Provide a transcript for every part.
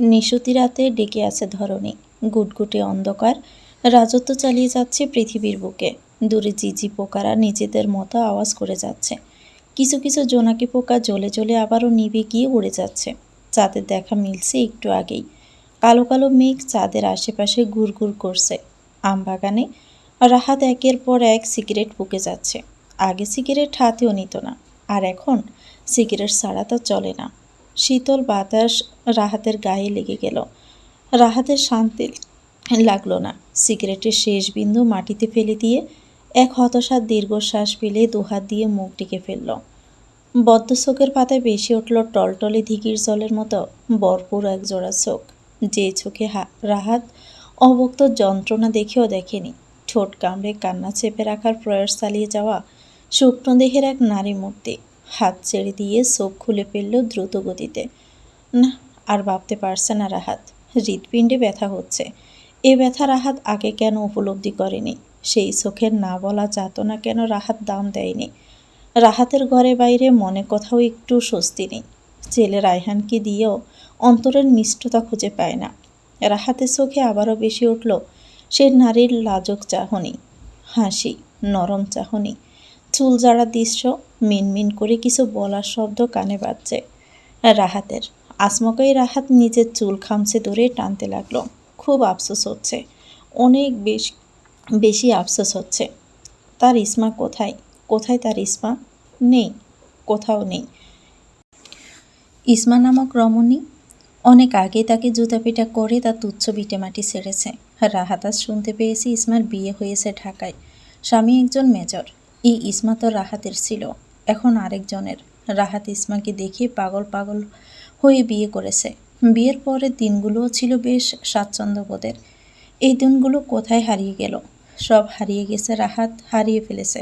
নিশুতি রাতে ডেকে আছে ধরণী। গুটগুটে অন্ধকার, রাজত্ব চালিয়ে যাচ্ছে পৃথিবীর বুকে। দূরে জিজি পোকারা নিজেদের মতো আওয়াজ করে যাচ্ছে। কিছু কিছু জোনাকি পোকা জ্বলে জ্বলে আবারও নিভে গিয়ে উড়ে যাচ্ছে। চাঁদের দেখা মিলছে একটু আগেই। কালো কালো মেঘ চাঁদের আশেপাশে ঘুরঘুর করছে। আমবাগানে রাহাত একের পর এক সিগারেট বুকে যাচ্ছে। আগে সিগারেট হাতেও নিত না, আর এখন সিগারেট ছাড়া তো চলে না। শীতল বাতাস রাহাতের গায়ে লেগে গেল। রাহাতের শান্তি লাগল না। সিগারেটের শেষ বিন্দু মাটিতে ফেলে দিয়ে এক হতাশার দীর্ঘশ্বাস ফেলে দুহাত দিয়ে মুখ ডেকে ফেলল। বদ্ধ চোখের পাতায় বেশি উঠল টলটলে ধিকির জলের মতো বরপুর এক জোড়া চোখ। যে চোখে রাহাত অবক্ত যন্ত্রণা দেখেও দেখেনি। ঠোঁট কামড়ে কান্না চেপে রাখার প্রয়াস চালিয়ে যাওয়া শুকনো দেহের এক নারী মূর্তি। হাত ছেড়ে দিয়ে চোখ খুলে ফেলল দ্রুত গতিতে না, আর ভাবতে পারছে না রাহাত। হৃৎপিণ্ডে ব্যথা হচ্ছে। এ ব্যথা রাহাত আগে কেন উপলব্ধি করেনি? সেই চোখের না বলা যাতনা কেন রাহাত দাম দেয়নি? রাহাতের ঘরে বাইরে মনে কোথাও একটু স্বস্তি নেই। ছেলে রায়হানকে দিয়েও অন্তরের মিষ্টতা খুঁজে পায় না। রাহাতের চোখে আবারও বেশি উঠল সে নারীর লাজক চাহনি। হাসি, নরম চাহনি। চুল জাড়া দৃশ্য মিনমিন করে কিছু বলার শব্দ কানে বাজছে। রাহাতের। আসমকাই রাহাত নিজের চুল খামছে ধরে টানতে লাগল। খুব আফসোস হচ্ছে। অনেক বেশ, বেশি আফসোস হচ্ছে। তার ইসমা কোথায়? কোথায় তার ইসমা? নেই। কোথাও নেই। ইসমা নামক রমণী অনেক আগে তাকে জুতা পিটা করে তার তুচ্ছ বিটেমাটি ছেড়েছে। রাহাত আজ শুনতে পেয়েছি ইসমার বিয়ে হয়েছে ঢাকায়। স্বামী একজন মেজর। এই ইসমা তো রাহাতের ছিল, এখন আরেকজনের। রাহাত ইসমাকে দেখে পাগল পাগল হয়ে বিয়ে করেছে। বিয়ের পরের দিনগুলোও ছিল বেশ স্বাচ্ছন্দ্যবোধের। এই দিনগুলো কোথায় হারিয়ে গেল? সব হারিয়ে গেছে রাহাত, হারিয়ে ফেলেছে।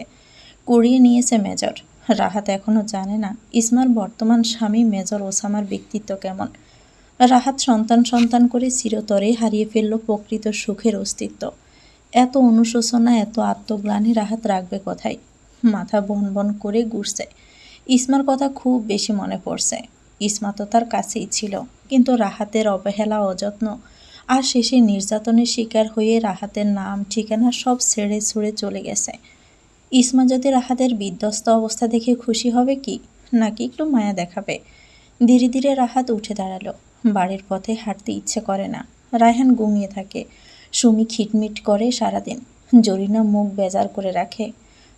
কুড়িয়ে নিয়েছে মেজর। রাহাত এখনও জানে না, ইসমার বর্তমান স্বামী মেজর ওসামার ব্যক্তিত্ব কেমন। রাহাত সন্তান সন্তান করে চিরতরে হারিয়ে ফেলল প্রকৃত সুখের অস্তিত্ব। এত অনুশোচনা, এত আত্মগ্লানি রাহাত রাখবে কোথায়? মাথা বন বন করে ঘুরছে। ইসমার কথা খুব বেশি মনে পড়ছে। ইসমা তো তার কাছেই ছিল, কিন্তু রাহাতের অবহেলা, অযত্ন আর শেষে নির্যাতনের শিকার হয়ে রাহাতের নাম, ঠিকানা সব ছেড়ে ছুড়ে চলে গেছে। ইসমা যদি রাহাতের বিধ্বস্ত অবস্থা দেখে খুশি হবে কি? নাকি একটু মায়া দেখাবে? ধীরে ধীরে রাহাত উঠে দাঁড়াল। বাড়ির পথে হাঁটতে ইচ্ছে করে না। রায়হান ঘুমিয়ে থাকে। সুমি খিটমিট করে সারাদিন। জরিনা মুখ বেজার করে রাখে।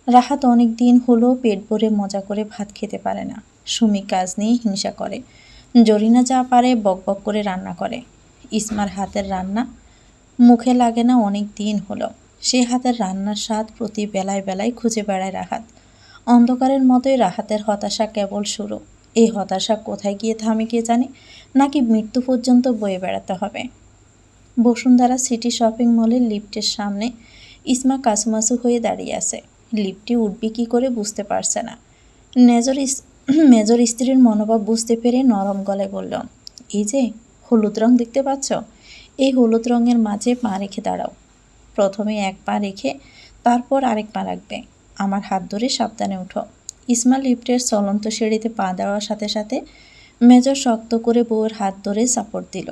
রাহাত অনেক দিন হলো পেট ভরে মজা করে ভাত খেতে পারে না। সুমি কাজ নিয়ে হিংসা করে। জরিনা যা পারে বকবক করে রান্না করে। ইসমার হাতের রান্না মুখে লাগে না অনেক দিন হলো। সে হাতের রান্নার স্বাদ প্রতি বেলায় বেলায় খুঁজে বেড়ায় রাহাত। অন্ধকারের মতোই রাহাতের হতাশা কেবল শুরু। এই হতাশা কোথায় গিয়ে থামে কে জানে? নাকি মৃত্যু পর্যন্ত বয়ে বেড়াতে হবে? বসুন্ধরা সিটি শপিং মলের লিফটের সামনে ইসমা কাসুমাসু হয়ে দাঁড়িয়ে আছে। লিফটে উঠবে কী করে বুঝতে পারছে না। মেজর মেজর স্ত্রীর মনোভাব বুঝতে পেরে নরম গলায় বলল, এই যে, হলুদ রং দেখতে পাচ্ছ? এই হলুদ রঙের মাঝে পা রেখে দাঁড়াও। প্রথমে এক পা রেখে তারপর আরেক পা রাখবে। আমার হাত ধরে সাবধানে উঠো ইসমা লিফটের চলন্ত সিঁড়িতে পা দেওয়ার সাথে সাথে মেজর শক্ত করে বউয়ের হাত ধরে সাপোর্ট দিল।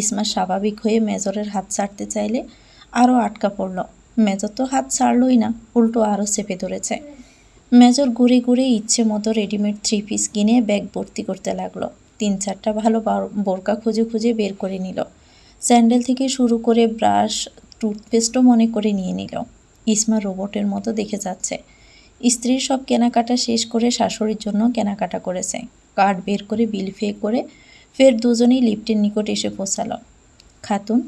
ইসমা স্বাভাবিক হয়ে মেজরের হাত ছাড়তে চাইলে আরও আটকা পড়ল। মেজর তো হাত ছাড়লই না, উল্টো আরও চেপে ধরেছে। মেজর ঘুরে ঘুরে ইচ্ছে মতো রেডিমেড থ্রি পিস কিনে ব্যাগ ভর্তি করতে লাগল। তিন চারটা ভালো বোরকা খুঁজে খুঁজে বের করে নিল। স্যান্ডেল থেকে শুরু করে ব্রাশ, টুথপেস্টও মনে করে নিয়ে নিল। ইসমা রোবটের মতো দেখে যাচ্ছে। স্ত্রীর সব কেনাকাটা শেষ করে শাশুড়ির জন্য কেনাকাটা করেছে। কার্ড বের করে বিল ফে করে ফের দুজনেই লিফটের নিকট এসে পৌঁছালো। খাতুন,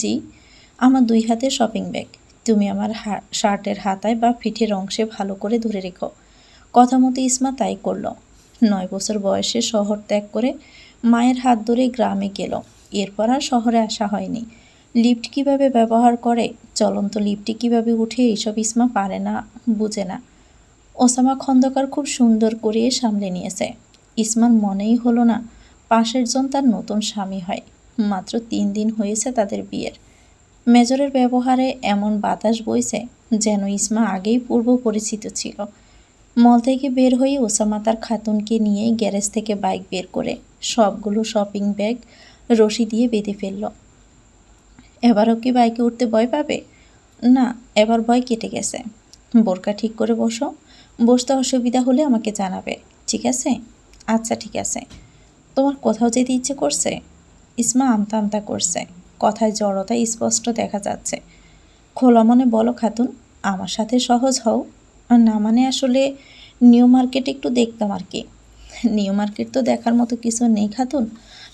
জি, আমার দুই হাতে শপিং ব্যাগ তুমি আমার শার্টের হাতায় বা পিঠের অংশে ভালো করে ধরে রেখো। কথা মতো ইসমা তাই করল। নয় বছর বয়সে শহর ত্যাগ করে মায়ের হাত ধরে গ্রামে গেল। এরপর আর শহরে আসা হয়নি। লিফট কীভাবে ব্যবহার করে, চলন্ত লিফটে কীভাবে উঠে এইসব ইসমা পারে না, বুঝে না। ওসামা খন্দকার খুব সুন্দর করে সামলে নিয়েছে। ইসমার মনেই হলো না, পাশের জন তার নতুন স্বামী হয়। মাত্র তিন দিন হয়েছে তাদের বিয়ের। মেজরের ব্যবহারে এমন বাতাস বইছে যেন ইসমা আগেই পূর্ব পরিচিত ছিল। মল থেকে বের হয়ে ওসামা তার খাতুনকে নিয়ে গ্যারেজ থেকে বাইক বের করে সবগুলো শপিং ব্যাগ রশি দিয়ে বেঁধে ফেলল। এবারও কি বাইকে উঠতে ভয় পাবে? না, এবার ভয় কেটে গেছে। বোরকা ঠিক করে বসো, বসতে অসুবিধা হলে আমাকে জানাবে, ঠিক আছে? আচ্ছা ঠিক আছে। তোমার কোথাও যেতে ইচ্ছে করছে? ইসমা আমতা আমতা করছে। কথায় জড়তা স্পষ্ট দেখা যাচ্ছে। খোলা মনে বলো খাতুন, আমার সাথে সহজ হও। না মানে আসলে নিউ মার্কেট একটু দেখতাম আর কি। নিউ মার্কেট তো দেখার মতো কিছু নেই খাতুন।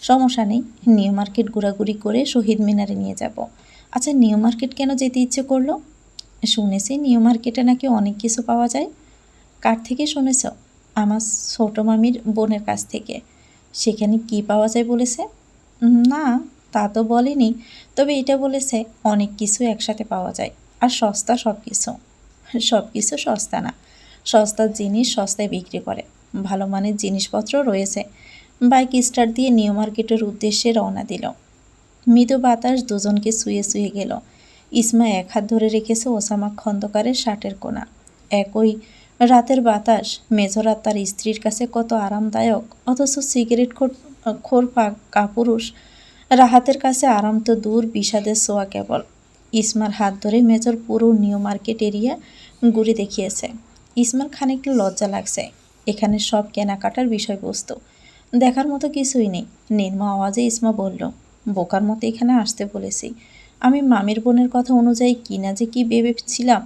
সমস্যা নেই, নিউ মার্কেট ঘোরাঘুরি করে শহীদ মিনারে নিয়ে যাব। আচ্ছা নিউ মার্কেট কেন যেতে ইচ্ছে করল? শুনেছি নিউ মার্কেটে নাকি অনেক কিছু পাওয়া যায়। কার থেকে শুনেছ? আমার ছোট মামির বোনের কাছ থেকে। সেখানে কি পাওয়া যায় বলেছে? না তা তো বলেনি, তবে এটা বলেছে অনেক কিছু একসাথে পাওয়া যায়, আর সস্তা সব কিছু সব কিছু সস্তা না সস্তার জিনিস সস্তায় বিক্রি করে, ভালো মানের জিনিসপত্র রয়েছে। বাইক স্টার্ট দিয়ে নিউ মার্কেটের উদ্দেশ্যে রওনা দিল। মৃদু বাতাস দুজনকে শুয়ে শুয়ে গেল। ইসমা এক হাত ধরে রেখেছে ওসামা খন্দকারের শার্টের কোনা। একই রাতের বাতাস মেজরাত তার স্ত্রীর কাছে কত আরামদায়ক, অথচ সিগারেট খোর খোর কাপুরুষ রাহাতের কাছে আরাম তো দূর, বিষাদের সোয়া কেবল। ইসমার হাত ধরে মেজর পুরো নিউ মার্কেট এরিয়া ঘুরে দেখিয়েছে। ইসমার খানিকটা লজ্জা লাগছে। এখানে সব কেনাকাটার বিষয়বস্তু। দেখার মতো কিছুই নেই। নির্মা আওয়াজে ইসমা বলল, বোকার মতো এখানে আসতে বলেছি। আমি মামির বোনের কথা অনুযায়ী কি না যে কি ভেবেছিলাম?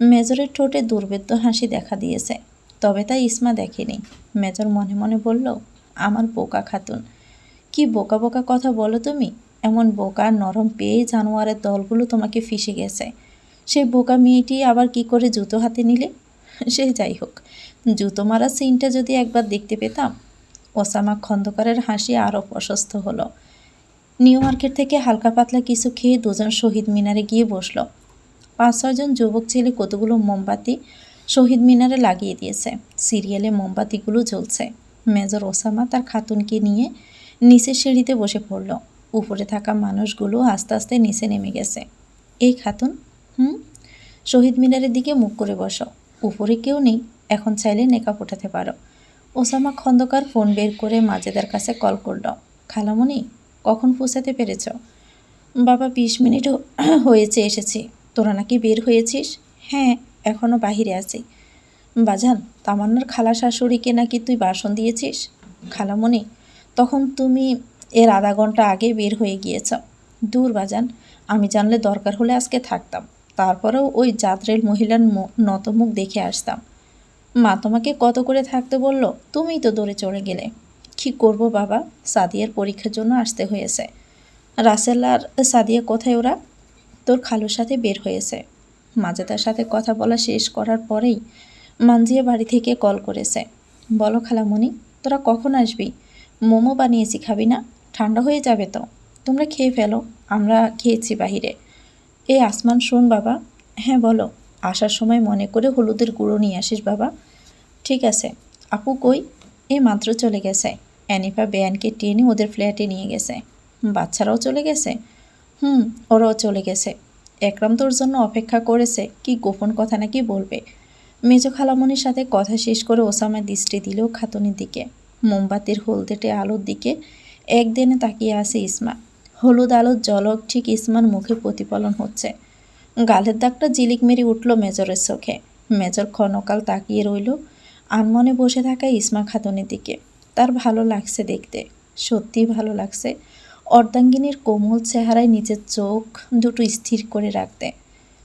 মেজরের ঠোঁটে দুর্বেদ্য হাসি দেখা দিয়েছে। তবে তা ইসমা দেখেনি। মেজর মনে মনে বলল, আমার বোকা খাতুন কি বোকা বোকা কথা বলো তুমি? এমন বোকা নরম পেয়ে জানোয়ারের দলগুলো তোমাকে ফিসে গেছে। সেই বোকা মেয়েটি আবার কি করে জুতো হাতে নিলে? সে যাই হোক, জুতো মারা সিনটা যদি একবার দেখতে পেতাম। ওসামা খন্দকারের হাসি আরও প্রশস্ত হলো। নিউ মার্কেট থেকে হালকা পাতলা কিছু খেয়ে দুজন শহীদ মিনারে গিয়ে বসল। পাঁচ ছয়জন যুবক ছেলে কতগুলো মোমবাতি শহীদ মিনারে লাগিয়ে দিয়েছে। সিরিয়ালে মোমবাতিগুলো জ্বলছে। মেজর ওসামা তার খাতুনকে নিয়ে নিচের সিঁড়িতে বসে পড়ল। উপরে থাকা মানুষগুলো আস্তে আস্তে নিচে নেমে গেছে। এই খাতুন? হুম? শহীদ মিনারের দিকে মুখ করে বসো। উপরে কেউ নেই। এখন চাইলে নেকাপ ওঠাতে পারো। ওসামা খন্দকার ফোন বের করে মাজেদার কাছে কল করল। খালামণি, কখন পৌঁছাতে পেরেছ? বাবা, বিশ মিনিট হয়েছে, এসেছি। তোরা নাকি বের হয়েছিস? হ্যাঁ এখনও বাহিরে আছি। বাজান, তামান্নার খালা শাশুড়িকে নাকি তুই বাসন দিয়েছিস? খালামণি তখন তুমি এর আধা ঘণ্টা আগে বের হয়ে গিয়েছ। দূর বাজান, আমি জানলে দরকার হলে আজকে থাকতাম। তারপরেও ওই জাতরেল মহিলার নতমুখ দেখে আসতাম। মা তোমাকে কত করে থাকতে বলল, তুমিই তো দৌড়ে চলে গেলে। কি করব বাবা? সাদিয়ার পরীক্ষার জন্য আসতে হয়েছে। রাসেল আর সাদিয়া কোথায় ওরা? তোর খালুর সাথে বের হয়েছে। মাজেদার সাথে কথা বলা শেষ করার পরেই মানজিয়া বাড়ি থেকে কল করেছে। বলো খালামণি, তোরা কখন আসবি? মোমো বানিয়েছি, খাবি না? ঠান্ডা হয়ে যাবে তো। তোমরা খেয়ে ফেলো, আমরা খেয়েছি বাহিরে। এই আসমান শোন বাবা। হ্যাঁ বলো। আসার সময় মনে করে হলুদের গুঁড়ো নিয়ে আসিস বাবা। ঠিক আছে। আপু কই? এই মাত্র চলে গেছে। অ্যানিফা বেয়ানকে টেনে ওদের ফ্ল্যাটে নিয়ে গেছে। বাচ্চারাও চলে গেছে? হুম, ওরাও চলে গেছে। একরাম তোর জন্য অপেক্ষা করেছে, কি গোপন কথা নাকি বলবে? মেজো খালামনির সাথে কথা শেষ করে ওসামা দৃষ্টি দিল খাতুনের দিকে। মোমবাতির হলদেটে আলোর দিকে একদিনে তাকিয়ে আছে ইসমা হলুদ আলোর জলক ঠিক ইসমার মুখে প্রতিফলন হচ্ছে। গালের দাগটা জিলিক মেরে উঠল মেজরের চোখে। মেজর ক্ষণকাল তাকিয়ে রইল আনমনে বসে থাকা ইসমা খাতুনের দিকে। তার ভালো লাগছে দেখতে, সত্যিই ভালো লাগছে। অর্ধাঙ্গিনীর কোমল চেহারায় নিজের চোখ দুটো স্থির করে রাখতে।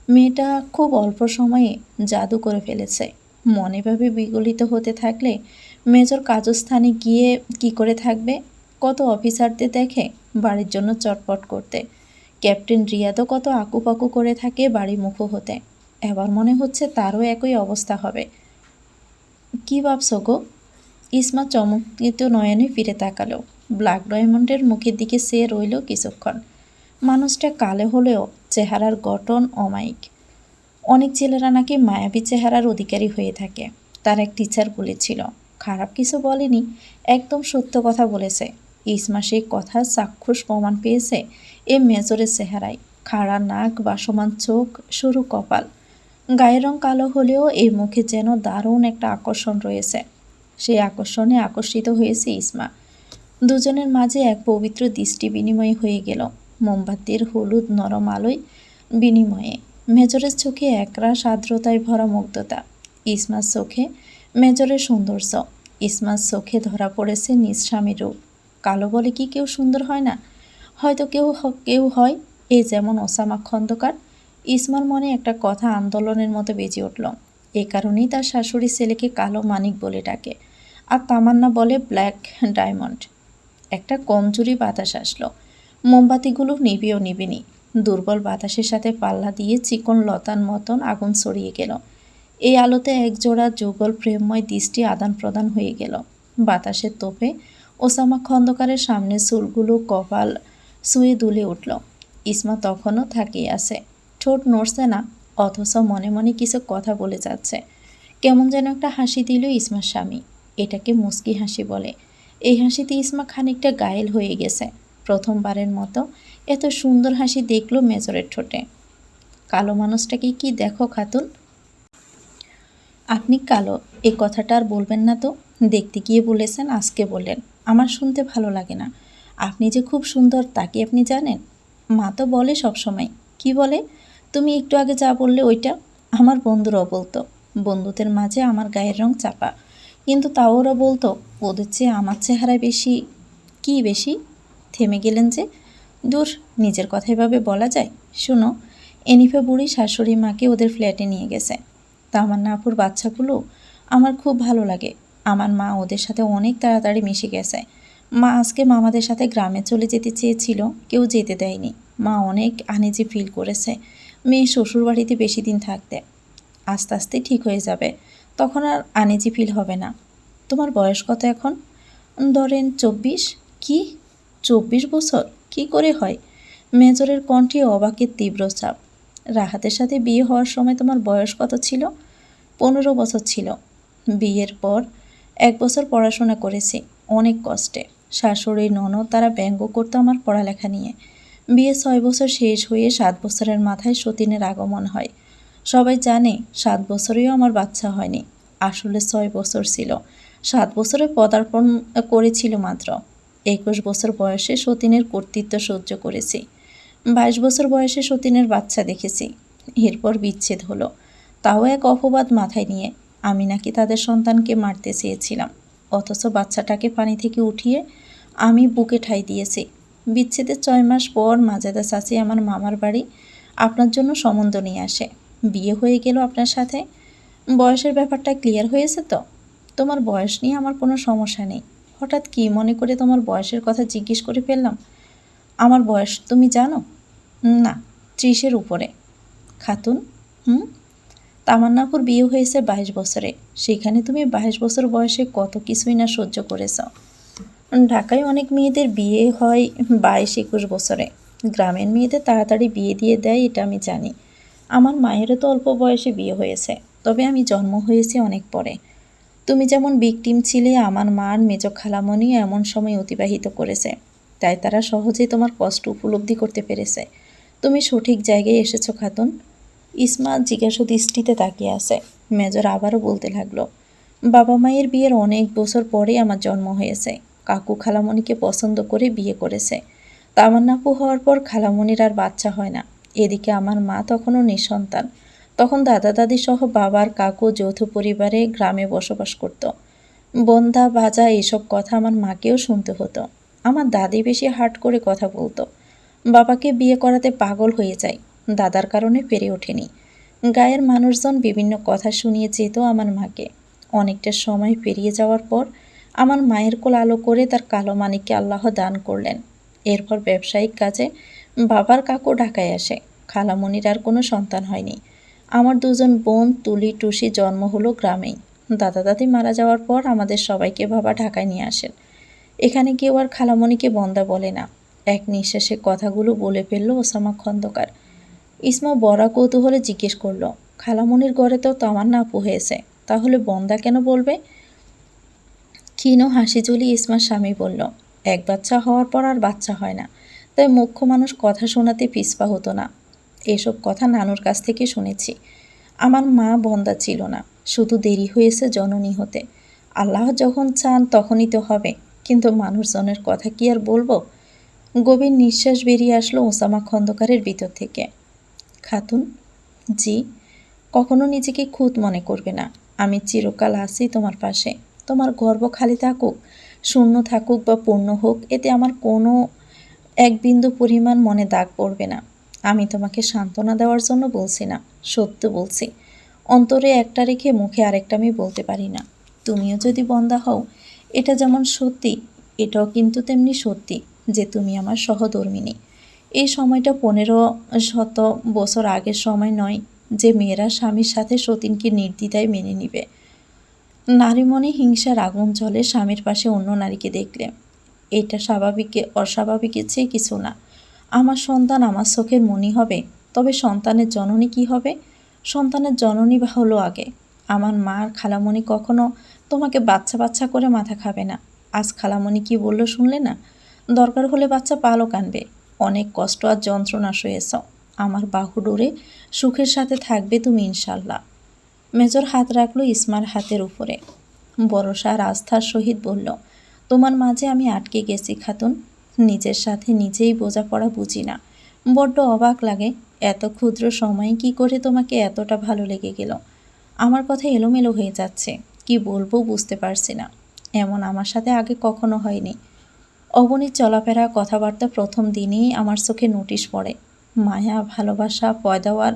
মেয়েটা খুব অল্প সময়ে জাদু করে ফেলেছে। মনে ভাবে বিগলিত হতে থাকলে মেজর কাজস্থানে গিয়ে কি করে থাকবে? কত অফিসারদের দেখে? বাড়ির জন্য চটপট করতে। ক্যাপ্টেন রিয়াদও কত আকুপাকু করে থাকে বাড়ি মুখো হতে। এবার মনে হচ্ছে তারও একই অবস্থা হবে। কি ভাবছ গো? ইসমা চমকিত নয়নে ফিরে তাকালো। ব্ল্যাক ডায়মন্ডের মুখের দিকে সে রইল কিছুক্ষণ। মানুষটা কালে হলেও চেহারার গঠন অমায়িক। অনেক ছেলেরা নাকি মায়াবী চেহারার অধিকারী হয়ে থাকে। তার এক টিচার বলেছিল খারাপ কিছু বলেনি, একদম সত্য কথা বলেছে। ইসমা সেই কথা চাক্ষুষ প্রমাণ পেয়েছে এ মেজরের চেহারায়। খাড়া নাক, বাসমান চোখ, সরু কপাল। গায়ের রং কালো হলেও এই মুখে যেন দারুণ একটা আকর্ষণ রয়েছে। সেই আকর্ষণে আকর্ষিত হয়েছে ইসমা। দুজনের মাঝে এক পবিত্র দৃষ্টি বিনিময় হয়ে গেল। মোমবাতির হলুদ নরম আলোয় বিনিময়ে। মেজরের চোখে একরাশ আর্দ্রতায় ভরা মুগ্ধতা। ইসমার চোখে মেজরের সৌন্দর্য। ইসমার চোখে ধরা পড়েছে নিজ স্বামীর রূপ। কালো বলে কি কেউ সুন্দর হয় না? হয়তো কেউ কেউ হয় এ যেমন ওসামা খন্দকার। ইসমার মনে একটা কথা আন্দোলনের মতো বেজে উঠল। এ কারণেই তার শাশুড়ি ছেলেকে কালো মানিক বলে ডাকে আর তামান্না বলে ব্ল্যাক ডায়মন্ড। একটা কমজোরি বাতাস আসলো। মোমবাতিগুলো নিবেও নিবেনি। দুর্বল বাতাসের সাথে পাল্লা দিয়ে চিকন লতার মতন আগুন ছড়িয়ে গেল। এই আলোতে একজোড়া যুগল প্রেমময় দৃষ্টি আদান প্রদান হয়ে গেল। বাতাসের তোপে ওসামা খন্দকারের সামনে চুলগুলো কপাল শুয়ে দুলে উঠল। ইসমা তখনও থাকিয়ে আছে। ঠোঁট নড়ছে না, অথচ মনে মনে কিছু কথা বলে যাচ্ছে। কেমন যেন একটা হাসি দিল ইসমার স্বামী। এটাকে মুস্কি হাসি বলে। এই হাসিতে ইসমা খানিকটা গায়েল হয়ে গেছে। প্রথমবারের মতো এত সুন্দর হাসি দেখল মেজরের ঠোঁটে। কালো মানুষটাকে কি দেখো খাতুন? আপনি কালো এই কথাটা আর বলবেন না তো। দেখতে গিয়ে বলেছেন, আজকে বললেন। আমার শুনতে ভালো লাগে না। আপনি যে খুব সুন্দর, তা কি আপনি জানেন? মা তো বলে সবসময়। কি বলে? তুমি একটু আগে যা বললে ওইটা। আমার বন্ধুরাও বলতো বন্ধুদের মাঝে আমার গায়ের রং চাপা। কিন্তু তাও ওরা বলতো, ওদের চেয়ে আমার চেহারায় বেশি কি বেশি? থেমে গেলেন যে, দূর, নিজের কথা এভাবে বলা যায়? শুনো, এনিফে বুড়ি শাশুড়ি মাকে ওদের ফ্ল্যাটে নিয়ে গেছে। তা আমার নাপুর বাচ্চাগুলো আমার খুব ভালো লাগে। আমার মা ওদের সাথে অনেক তাড়াতাড়ি মিশে গেছে। মা আজকে মামাদের সাথে গ্রামে চলে যেতে চেয়েছিল, কেউ যেতে দেয়নি। মা অনেক আনেজি ফিল করেছে। মেয়ে শ্বশুরবাড়িতে বেশি দিন থাকতে। আস্তে আস্তে ঠিক হয়ে যাবে। তখন আর আনেজি ফিল হবে না। তোমার বয়স কত এখন? ধরেন চব্বিশ। কি? চব্বিশ বছর? কি করে হয়? মেজরের কণ্ঠে অবাকের তীব্র চাপ। রাহাতের সাথে বিয়ে হওয়ার সময় তোমার বয়স কত ছিল? পনেরো বছর ছিল। বিয়ের পর এক বছর পড়াশোনা করেছি, অনেক কষ্টে। শাশুড়ি, ননদ, তারা ব্যঙ্গ করতো আমার পড়ালেখা নিয়ে। বিয়ে ছয় বছর শেষ হয়ে সাত বছরের মাথায় সতীনের আগমন হয়। সবাই জানে সাত বছরেও আমার বাচ্চা হয়নি। আসলে ছয় বছর ছিল। সাত বছরে পদার্পণ করেছিল মাত্র। একুশ বছর বয়সে সতীনের কর্তৃত্ব সহ্য করেছি। বাইশ বছর বয়সে সতীনের বাচ্চা দেখেছি। এরপর বিচ্ছেদ হলো। তাও এক অপবাদ মাথায় নিয়ে আমি নাকি তাদের সন্তানকে মারতে চেয়েছিলাম। অথচ বাচ্চাটাকে পানি থেকে উঠিয়ে আমি বুকে ঠাই দিয়েছি। বিচ্ছেদের ছয় মাস পর মাজাদা চাচি আমার মামার বাড়ি আপনার জন্য সম্বন্ধ নিয়ে আসে। বিয়ে হয়ে গেল আপনার সাথে? বয়সের ব্যাপারটা ক্লিয়ার হয়েছে তো? তোমার বয়স নিয়ে আমার কোনো সমস্যা নেই। হঠাৎ কি মনে করে তোমার বয়সের কথা জিজ্ঞেস করে ফেললাম? আমার বয়স, তুমি জানো? না, ত্রিশের উপরে। খাতুন, হুম? তামান্নাপুর বিয়ে হয়েছে বাইশ বছরে। সেখানে তুমি বাইশ বছর বয়সে কত কিছুই না সহ্য করেছ। ঢাকায় অনেক মেয়েদের বিয়ে হয় বাইশ একুশ বছরে। গ্রামের মেয়েদের তাড়াতাড়ি বিয়ে দিয়ে দেয়, এটা আমি জানি। আমার মায়েরও তো অল্প বয়সে বিয়ে হয়েছে, তবে আমি জন্ম হয়েছি অনেক পরে। তুমি যেমন বিকটিম ছিলে, আমার মার মেজ খালামণি এমন সময় অতিবাহিত করেছে। তাই তারা সহজেই তোমার কষ্ট উপলব্ধি করতে পেরেছে। তুমি সঠিক জায়গায় এসেছ, খাতুন। ইসমা জিজ্ঞাসা দৃষ্টিতে তাকিয়ে আছে। মেজর আবারও বলতে লাগল, বাবা মায়ের বিয়ের অনেক বছর পরে আমার জন্ম হয়েছে। কাকু খালামণিকে পছন্দ করে বিয়ে করেছে। তামান্নাপু হওয়ার পর খালামণির আর বাচ্চা হয় না। এদিকে আমার মা তখনও নিঃসন্তান। তখন দাদা, দাদি সহ বাবার, কাকু, যৌথ পরিবারে গ্রামে বসবাস করত। বন্ধা, ভাজা এসব কথা আমার মাকেও শুনতে হতো। আমার দাদি বেশি হার্ট করে কথা বলতো। বাবাকে বিয়ে করাতে পাগল হয়ে যায়। দাদার কারণে পেরে ওঠেনি। গায়ের মানুষজন বিভিন্ন কথা শুনিয়ে যেত আমার মাকে। অনেকটা সময় পেরিয়ে যাওয়ার পর আমার মায়ের কোল আলো করে তার কালো মানিককে আল্লাহ দান করলেন। এরপর ব্যবসায়িক কাজে বাবার কাকু ঢাকায় আসে। খালামণির আর কোনো সন্তান হয়নি। আমার দুজন বোন তুলি টুসি জন্ম হলো গ্রামেই। দাদা দাদি মারা যাওয়ার পর আমাদের সবাইকে বাবা ঢাকায় নিয়ে আসেন। এখানে কেউ আর খালামণিকে বন্দা বলে না। এক নিঃশ্বাসে কথাগুলো বলে ফেলল ওসামা খন্দকার। ইসমা বড়া কৌতূহলে জিজ্ঞেস করল, খালামণির ঘরে তো তামান্না আপু হয়েছে, তাহলে বন্দা কেন বলবে? ক্ষীণ হাসি ঝুলি ইসমার স্বামী বলল, এক বাচ্চা হওয়ার পর আর বাচ্চা হয় না, তাই মুখ্য মানুষ কথা শোনাতে পিসপা হতো না। এসব কথা নানুর কাছ থেকে শুনেছি। আমার মা বন্দা ছিল না, শুধু দেরি হয়েছে জননী হতে। আল্লাহ যখন চান তখনই তো হবে। কিন্তু মানুষজনের কথা কি আর বলব? গভীর নিঃশ্বাস বেরিয়ে আসলো ওসামা খন্দকারের ভিতর থেকে। খাতুন, জি, কখনো নিজেকে খুঁত মনে করবে না। আমি চিরকাল আছি তোমার পাশে। তোমার গর্ব খালি থাকুক, শূন্য থাকুক বা পূর্ণ হোক, এতে আমার কোনো এক বিন্দু পরিমাণ মনে দাগ পড়বে না। আমি তোমাকে সান্ত্বনা দেওয়ার জন্য বলছি না, সত্য বলছি। অন্তরে একটা রেখে মুখে আরেকটা আমি বলতে পারি না। তুমিও যদি বন্দা হও এটা যেমন সত্যি, এটাও কিন্তু তেমনি সত্যি যে তুমি আমার সহধর্মিনী এই সময়টা পনেরো শত বছর আগের সময় নয় যে মেয়েরা স্বামীর সাথে সতীনকে নির্দ্বিধায় মেনে নিবে। নারী মনে হিংসার আগুন জ্বলে স্বামীর পাশে অন্য নারীকে দেখলে। এটা স্বাভাবিক অস্বাভাবিকের চেয়ে কিছু না। আমার সন্তান আমার চোখের মনি হবে, তবে সন্তানের জননী কি হবে? সন্তানের জননী বা হলো আগে। আমার মার খালামণি কখনো তোমাকে বাচ্চা বাচ্চা করে মাথা খাবে না। আজ খালামণি কি বলল শুনলে না? দরকার হলে বাচ্চা পালও কানবে অনেক কষ্ট আর যন্ত্রণা সয়েছ। আমার বাহু ডোরে সুখের সাথে থাকবে তুমি ইনশাল্লাহ মেজর হাত রাখল ইসমার হাতের উপরে। আর আস্থার সহিত বলল, তোমার মাঝে আমি আটকে গেছি খাতুন। নিজের সাথে নিজেই বোঝাপড়া বুঝি না। বড্ড অবাক লাগে। এত ক্ষুদ্র সময়ে কি করে তোমাকে এতটা ভালো লেগে গেল? আমার কথা এলোমেলো হয়ে যাচ্ছে। কি বলব বুঝতে পারছি না। এমন আমার সাথে আগে কখনো হয়নি। অবনীর চলাফেরা কথাবার্তা প্রথম দিনেই আমার চোখে নোটিশ পড়ে। মায়া, ভালোবাসা পয়দাওয়ার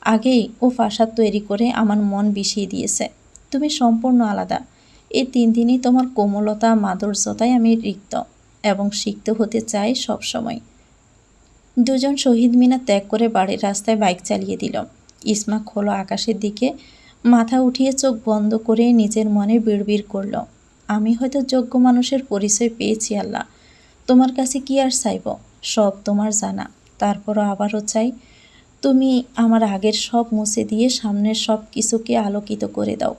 আগেই ও ফাসাদ তৈরি করে আমার মন বিষিয়ে দিয়েছে। তুমি সম্পূর্ণ আলাদা। এই তিন দিনই তোমার কোমলতা, মাধুর্যতায় আমি রিক্ত এবং সিক্ত হতে চাই সবসময় দুজন শহীদ মিনার ত্যাগ করে বাড়ির রাস্তায় বাইক চালিয়ে দিল। ইসমা খোলো আকাশের দিকে মাথা উঠিয়ে চোখ বন্ধ করে নিজের মনে বিড়বিড় করল। আমি হয়তো যোগ্য মানুষের পরিচয় পেয়েছি, আল্লাহ। তোমার কাছে কি আর চাইব? সব তোমার জানা। তারপরও আবারও চাই, তুমি আমার আগের সব মুছে দিয়ে সামনের সব কিছুকে আলোকিত করে দাও।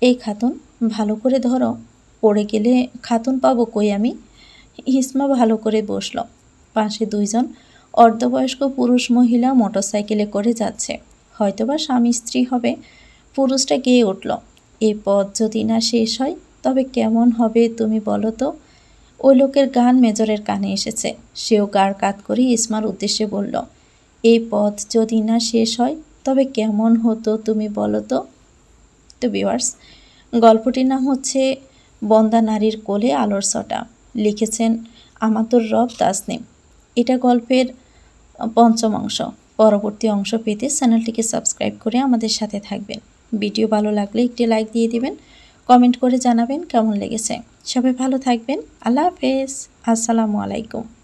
এই খাতুন, ভালো করে ধরো। পড়ে গেলে খাতুন পাবো কই আমি? হিসমা ভালো করে বসল। পাশে দুইজন অর্ধবয়স্ক পুরুষ মহিলা মোটরসাইকেলে করে যাচ্ছে। হয়তোবা স্বামী স্ত্রী হবে। পুরুষটা গেয়ে উঠল। এই পথ যদি না শেষ হয়, তবে কেমন হবে তুমি বলো তো? ওই লোকের গান মেজরের কানে এসেছে। সেও গার কাত করে ইসমার উদ্দেশ্যে বলল এই পথ যদি না শেষ হয়, তবে কেমন হতো তুমি বলো তো? তো ভিওয়ার্স গল্পটির নাম হচ্ছে বন্দা নারীর কোলে আলোর সটা লিখেছেন আমাতুর রব তাসনিম। এটা গল্পের পঞ্চম অংশ। পরবর্তী অংশ পেতে চ্যানেলটিকে সাবস্ক্রাইব করে আমাদের সাথে থাকবেন। ভিডিও ভালো লাগলে একটি লাইক দিয়ে দিবেন। কমেন্ট করে জানাবেন কেমন লেগেছে। সবাই ভালো থাকবেন। আল্লাহ হাফেজ। আসসালামু আলাইকুম।